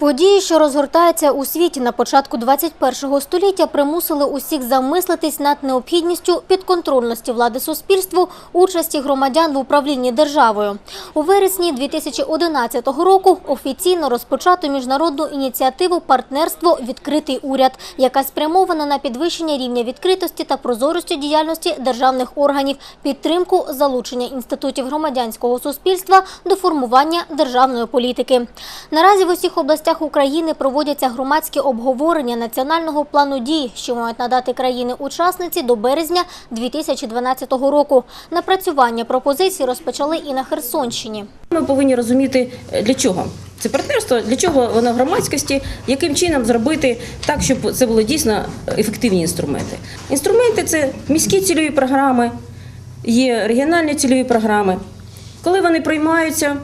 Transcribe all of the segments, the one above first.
Події, що розгортаються у світі на початку 21-го століття, примусили усіх замислитись над необхідністю підконтрольності влади суспільству, участі громадян в управлінні державою. У вересні 2011 року офіційно розпочато міжнародну ініціативу «Партнерство. Відкритий уряд», яка спрямована на підвищення рівня відкритості та прозорості діяльності державних органів, підтримку залучення інститутів громадянського суспільства до формування державної політики. Наразі в усіх областях України проводяться громадські обговорення національного плану дій, що мають надати країни-учасниці до березня 2012 року. Напрацювання пропозицій розпочали і на Херсонщині. Ми повинні розуміти е, для чого це партнерство, для чого воно громадськості, яким чином зробити так, щоб це були дійсно ефективні інструменти. Інструменти це міські цільові програми, є регіональні цільові програми. Коли вони приймаються,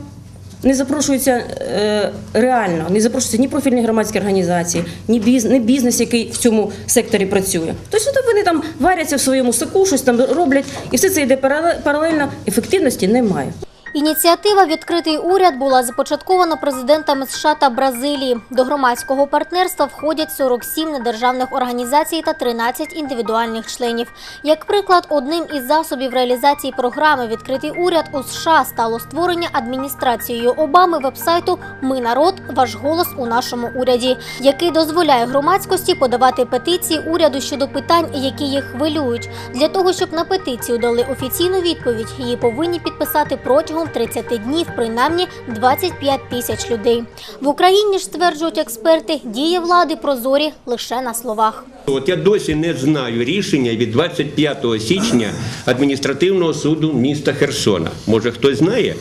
не запрошуються е, реально, не запрошуються ні профільні громадські організації, ні бізнес, ні бізнес, який в цьому секторі працює. Тобто вони там варяться в своєму соку, щось там роблять, і все це йде парале- паралельно. Ефективності немає. Ініціатива «Відкритий уряд» була започаткована президентами США та Бразилії. До громадського партнерства входять 47 недержавних організацій та 13 індивідуальних членів. Як приклад, одним із засобів реалізації програми «Відкритий уряд» у США стало створення адміністрацією Обами вебсайту «Ми народ. Ваш голос у нашому уряді», який дозволяє громадськості подавати петиції уряду щодо питань, які їх хвилюють. Для того, щоб на петицію дали офіційну відповідь, її повинні підписати протягом 30 днів принаймні 25 тисяч людей. В Україні ж стверджують експерти, дії влади прозорі лише на словах. От я досі не знаю рішення від 25 січня адміністративного суду міста Херсона. Може хтось знає?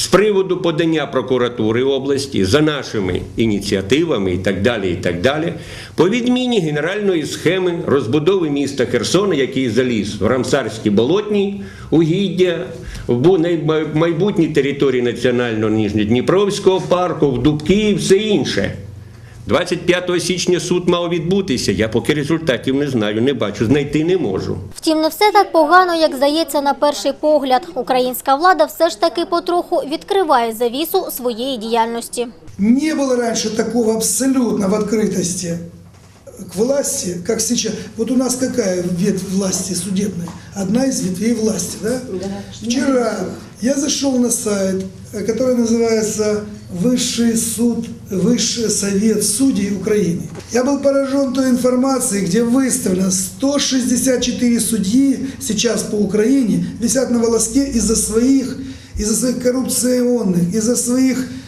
З приводу подання прокуратури області за нашими ініціативами і так далі, і так далі, по відміні генеральної схеми розбудови міста Херсона, який заліз в Рамсарські болотні угіддя, в бу- майбутній території національного Ніжньодніпровського парку, в Дубки і все інше. 25 січня суд мав відбутися. Я поки результатів не знаю, не бачу, знайти не можу. Втім, не все так погано, як здається на перший погляд. Українська влада все ж таки потроху відкриває завісу своєї діяльності. Не было раньше такого абсолютно в открытости к власти, как сейчас. Вот у нас какая ветвь власти судебная? Одна из ветвей власти, да? Вчера я зашел на сайт, э, который называется Высший суд, Высший совет судей Украины. Я был поражен той информацией, где выставлено 164 судьи сейчас по Украине висят на волоске из-за своих, из-за своих коррупционных, из-за своих Э,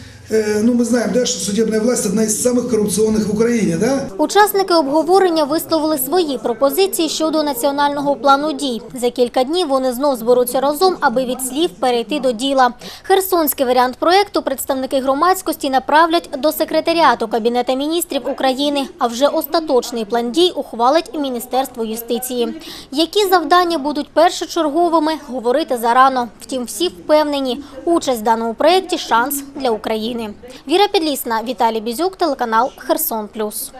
ну, мы знаем, да, что судебная власть одна из самых коррупционных в Украине, да? Учасники обговорення висловили свої пропозиції щодо національного плану дій. За кілька днів вони знов зберуться разом, аби від слів перейти до діла. Херсонський варіант проекту представники громадськості направлять до секретаріату Кабінета міністрів України. А вже остаточний план дій ухвалить Міністерство юстиції. Які завдання будуть першочерговими, говорити зарано. Втім, всі впевнені, участь в даному проєкті – шанс для України. Віра Підлісна, Віталій Бізюк, телеканал Херсон Плюс.